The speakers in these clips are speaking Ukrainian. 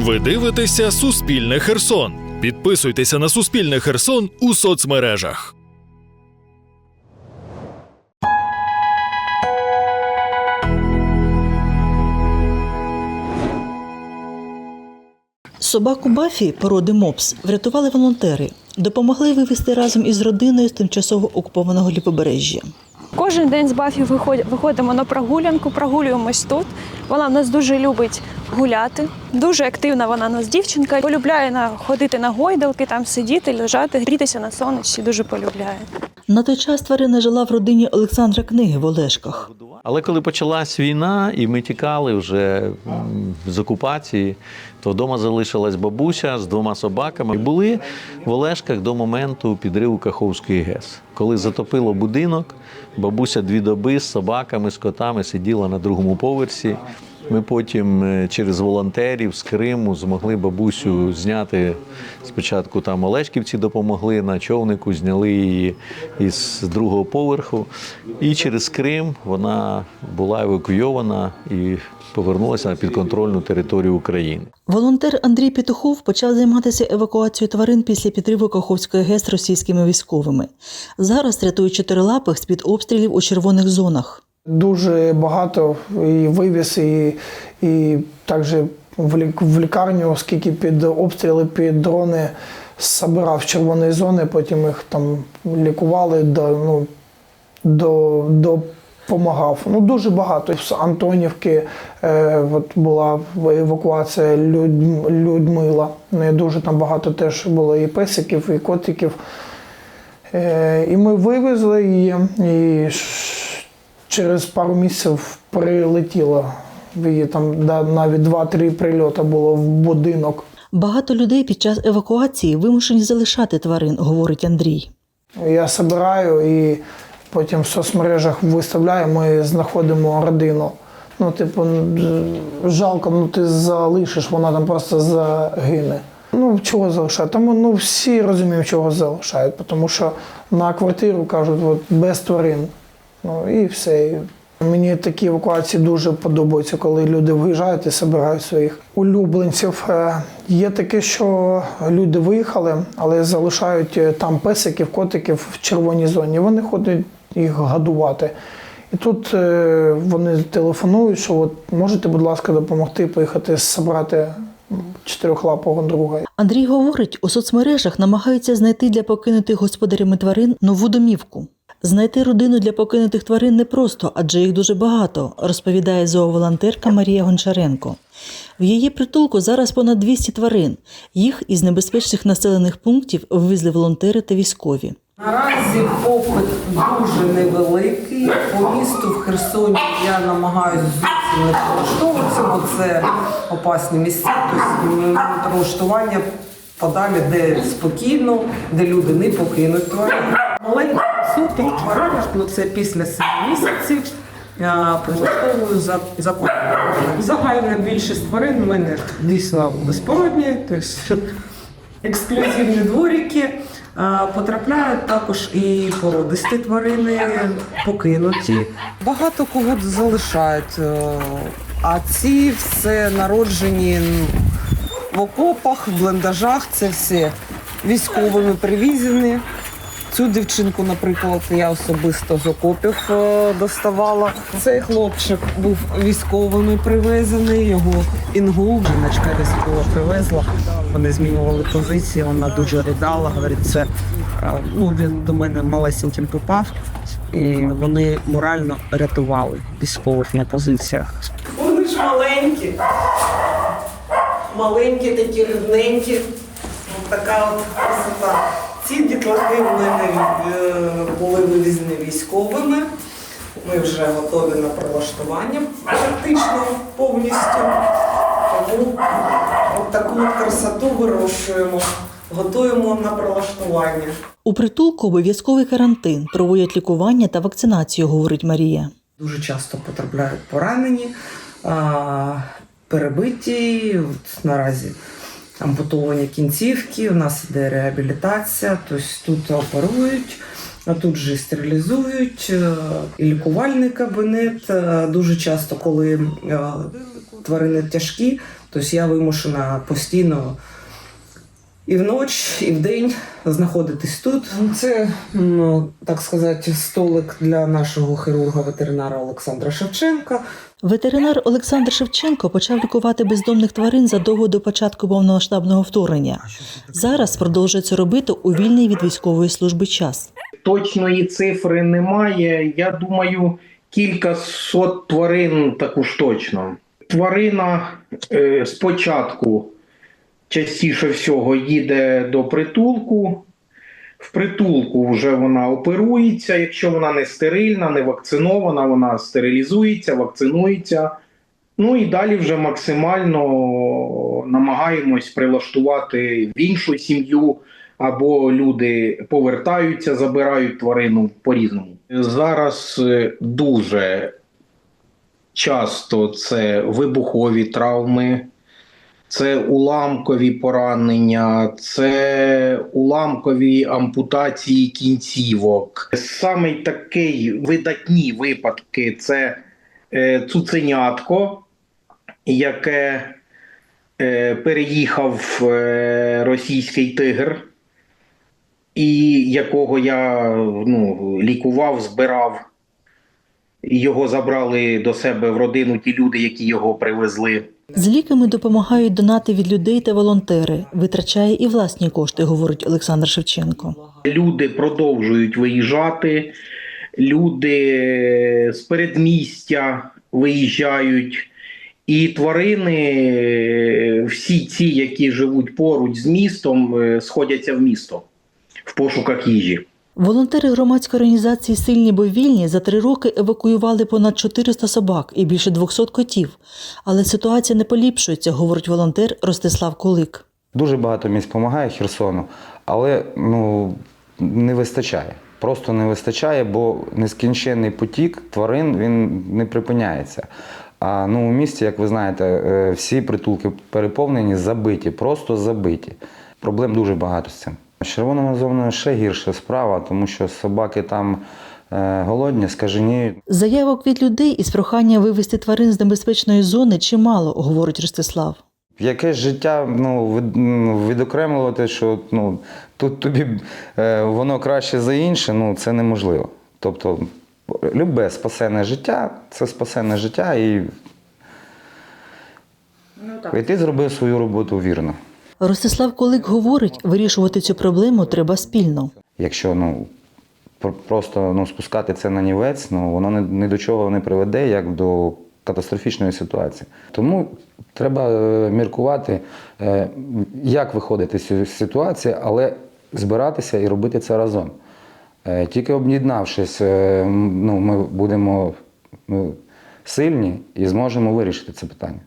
Ви дивитеся Суспільне Херсон. Підписуйтеся на Суспільне Херсон у соцмережах. Собаку Бафі породи Мопс врятували волонтери, допомогли вивезти разом із родиною з тимчасово окупованого лівобережжя. Кожен день з Бафі виходь- виходимо на прогулянку, прогулюємось тут. Вона нас дуже любить гуляти. Дуже активна вона нас дівчинка. Полюбляє на ходити на гойдалки, там сидіти, лежати, грітися на сонечці. Дуже полюбляє. На той час тварина жила в родині Олександра Книги в Олешках. Але коли почалась війна, і ми тікали вже з окупації, то вдома залишилась бабуся з двома собаками. Були в Олешках до моменту підриву Каховської ГЕС. Коли затопило будинок, бабуся дві доби з собаками, з котами сиділа на другому поверсі. Ми потім е, через волонтерів з Криму змогли бабусю зняти. Спочатку там Олешківці допомогли на човнику, зняли її із другого поверху. І через Крим вона була евакуйована і повернулася на підконтрольну територію України. Волонтер Андрій Петухов почав займатися евакуацією тварин після підриву Каховської ГЕС російськими військовими. Зараз рятує чотирилапих з-під обстрілів у червоних зонах. Дуже багато і вивіз, і, і також в лік- в лікарню, оскільки під обстріли, під дрони забирав червоні зони, потім їх там лікували, до, ну, до, допомагав. Ну, дуже багато. З Антонівки е, от була евакуація Людь, Людмила. Неї дуже там багато теж було і песиків, і котиків. Е, і ми вивезли її, і через пару місяців прилетіло. Її там навіть 2-3 прильоти було в будинок. Багато людей під час евакуації вимушені залишати тварин, говорить Андрій. Я збираю і потім в соцмережах виставляю, ми знаходимо родину. Ну, типу, жалко, ну ти залишиш, вона там просто загине. Ну, чого залишають? Тому ну, всі розуміють, чого залишають, тому що на квартиру кажуть, от, без тварин. Ну і все. Мені такі евакуації дуже подобаються, коли люди виїжджають і збирають своїх улюбленців. Е, Є таке, що люди виїхали, але залишають е, там песиків, котиків в червоній зоні. Вони ходять їх годувати. І тут е, вони телефонують, що от можете, будь ласка, допомогти поїхати зібрати чотирьохлапого друга. Андрій говорить, у соцмережах намагаються знайти для покинутих господарями тварин нову домівку. Знайти родину для покинутих тварин непросто, адже їх дуже багато, розповідає зооволонтерка Марія Гончаренко. В її притулку зараз понад 200 тварин. Їх із небезпечних населених пунктів вивезли волонтери та військові. Наразі попит дуже невеликий. По місту в Херсоні я намагаюся не прилаштовуватися, бо це опасні місця. Тобто прилаштування подалі, де спокійно, де люди не покинуть тварин. Маленьких суток тварин, ну це після 7 місяців. Прилаштовую за, за кожним. Загальна більшість тварин у мене дійсно безпородні, тобто ексклюзивні дворики. Потрапляють також і породисті тварини покинуті. Багато кого залишають, е, а ці все народжені в окопах, в бліндажах. Це все військовими привізені. Цю дівчинку, наприклад, я особисто з окопів е, доставала. Цей хлопчик був військовими привезений, його інгул, жіночка військова привезла. Вони змінювали позиції, вона дуже ридала. Говорить, це е, ну він до мене малесеньким попав, і вони морально рятували військових на позиціях. Вони ж маленькі, маленькі, такі рівненькі. Ось така от красота. Ці дітлахи в мене е, були вивезені військовими. Ми вже готові на прилаштування практично повністю. Тому от таку от красоту вирощуємо, готуємо на прилаштування. У притулку обов'язковий карантин, проводять лікування та вакцинацію, говорить Марія. Дуже часто потрапляють поранені, перебиті. От наразі ампутовані кінцівки, у нас іде реабілітація, тобто тут оперують, а тут же стерилізують, е, і лікувальний кабінет. Е, Дуже часто, коли е, тварини тяжкі, то я вимушена постійно і вночі, і вдень знаходитись тут. Це, ну, так сказати, столик для нашого хірурга-ветеринара Олександра Шевченка. Ветеринар Олександр Шевченко почав лікувати бездомних тварин задовго до початку повномасштабного вторгнення. Зараз продовжує це робити у вільний від військової служби час. точної цифри немає. Я думаю, кілька сот тварин також точно. Тварина е, спочатку частіше всього їде до притулку. В притулку вже вона оперується. Якщо вона не стерильна, не вакцинована, вона стерилізується, вакцинується. Ну і далі вже максимально намагаємось прилаштувати в іншу сім'ю, або люди повертаються, забирають тварину по-різному. Зараз е, дуже часто це вибухові травми, це уламкові поранення, це уламкові ампутації кінцівок. Саме такий видатні випадки це е, цуценятко, яке е, переїхав е, російський тигр і якого я ну, лікував, збирав. Його забрали до себе в родину ті люди, які його привезли. З ліками допомагають донати від людей та волонтери. Витрачає і власні кошти, говорить Олександр Шевченко. Люди продовжують виїжджати, люди з передмістя виїжджають. І тварини, всі ці, які живуть поруч з містом, е, сходяться в місто в пошуках їжі. Волонтери громадської організації Сильні бо вільні за три роки евакуювали понад 400 собак і більше 200 котів. Але ситуація не поліпшується, говорить волонтер Ростислав Кулик. Дуже багато місць допомагає Херсону, але ну, не вистачає. Просто не вистачає, бо нескінченний потік тварин він не припиняється. А ну, у місті, як ви знаєте, е, всі притулки переповнені, забиті, просто забиті. Проблем дуже багато з цим. З червоною зоною ще гірша справа, тому що собаки там е, голодні, скаженіють. Заявок від людей із прохання вивезти тварин з небезпечної зони чимало, говорить Ростислав. Якесь життя ну, від, ну, відокремлювати, що ну, тут тобі е, воно краще за інше, ну, це неможливо. Тобто, любе спасене життя це спасене життя, і, і ти зробив свою роботу вірно. Ростислав Кулик говорить, вирішувати цю проблему треба спільно. Якщо ну, просто ну, спускати це на нівець, ну, воно ні, ні до чого не приведе, як до катастрофічної ситуації. Тому треба е, міркувати, е, як виходити з цієї ситуації, але збиратися і робити це разом. Е, Тільки об'єднавшись, ну, ми будемо сильні і зможемо вирішити це питання.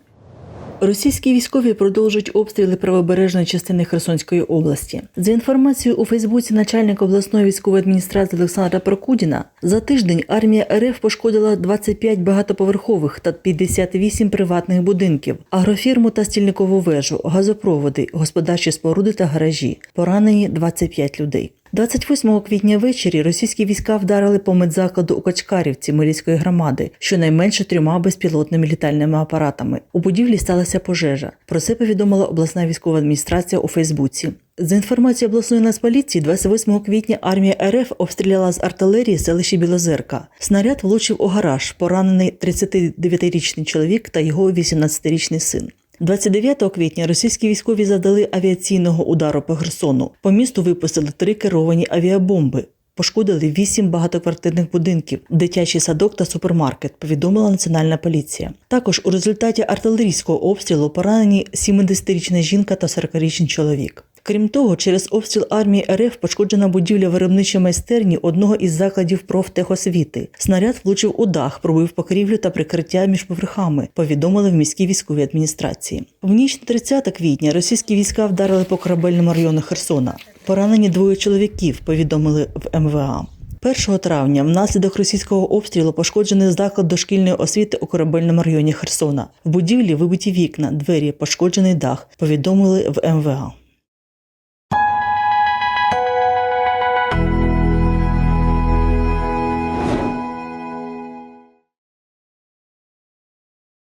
Російські військові продовжують обстріли правобережної частини Херсонської області. За інформацією у Фейсбуці начальника обласної військової адміністрації Олександра Прокудіна, за тиждень армія РФ пошкодила 25 багатоповерхових та 58 приватних будинків, агрофірму та стільникову вежу, газопроводи, господарчі споруди та гаражі. Поранені 25 людей. 28 квітня ввечері російські війська вдарили по медзакладу у Качкарівці Мирівської громади, щонайменше трьома безпілотними літальними апаратами. У будівлі сталася пожежа. Про це повідомила обласна військова адміністрація у Фейсбуці. За інформацією обласної нацполіції, 28 квітня армія РФ обстріляла з артилерії селище Білозерка. Снаряд влучив у гараж, поранений 39-річний чоловік та його 18-річний син. 29 квітня російські військові задали авіаційного удару по Херсону. По місту випустили три керовані авіабомби. Пошкодили вісім багатоквартирних будинків, дитячий садок та супермаркет, повідомила національна поліція. Також у результаті артилерійського обстрілу поранені 70-річна жінка та 40-річний чоловік. Крім того, через обстріл армії РФ пошкоджена будівля виробничої майстерні одного із закладів профтехосвіти. Снаряд влучив у дах, пробив покрівлю та прикриття між поверхами, повідомили в міській військовій адміністрації. В ніч на 30 квітня російські війська вдарили по корабельному району Херсона. Поранені двоє чоловіків, повідомили в МВА. 1 травня внаслідок російського обстрілу пошкоджений заклад дошкільної освіти у корабельному районі Херсона. В будівлі вибиті вікна, двері, пошкоджений дах, повідомили в МВА.